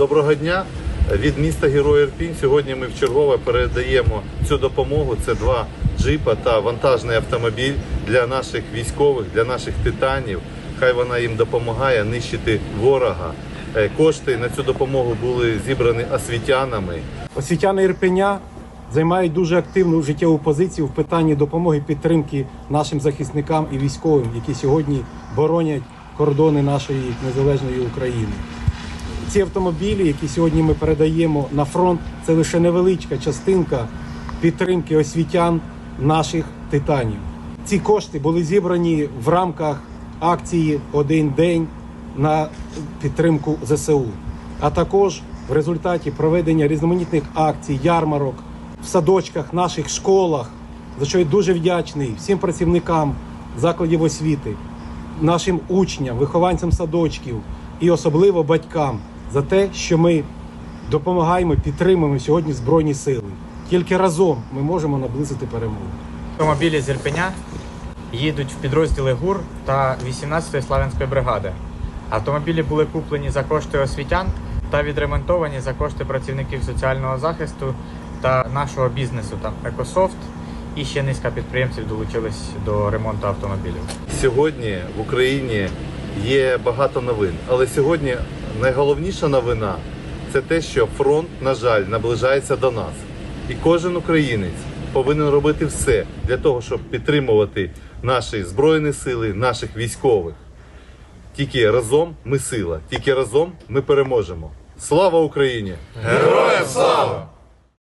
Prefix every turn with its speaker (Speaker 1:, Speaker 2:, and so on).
Speaker 1: Доброго дня від міста Герой Ірпінь. Сьогодні ми вчергове передаємо цю допомогу. Це два джипа та вантажний автомобіль для наших військових, для наших титанів. Хай вона їм допомагає нищити ворога. Е, Кошти на цю допомогу були зібрані освітянами.
Speaker 2: Освітяни Ірпеня займають дуже активну життєву позицію в питанні допомоги підтримки нашим захисникам і військовим, які сьогодні боронять кордони нашої незалежної України. Ці автомобілі, які сьогодні ми передаємо на фронт, це лише невеличка частинка підтримки освітян наших титанів. Ці кошти були зібрані в рамках акції Один день на підтримку ЗСУ, а також в результаті проведення різноманітних акцій, ярмарок в садочках, наших школах, за що я дуже вдячний всім працівникам закладів освіти, нашим учням, вихованцям садочків і особливо батькам за те, що ми допомагаємо, підтримуємо сьогодні Збройні сили. Тільки разом ми можемо наблизити перемогу.
Speaker 3: Автомобілі з Ірпеня їдуть в підрозділи ГУР та 18-ї Славянської бригади. Автомобілі були куплені за кошти освітян та відремонтовані за кошти працівників соціального захисту та нашого бізнесу, там Екософт і ще низка підприємців долучились до ремонту автомобілів.
Speaker 1: Сьогодні в Україні є багато новин, але сьогодні найголовніша новина це те, що фронт, на жаль, наближається до нас. І кожен українець повинен робити все для того, щоб підтримувати наші збройні сили, наших військових. Тільки разом ми сила, тільки разом ми переможемо. Слава Україні!
Speaker 4: Героям слава!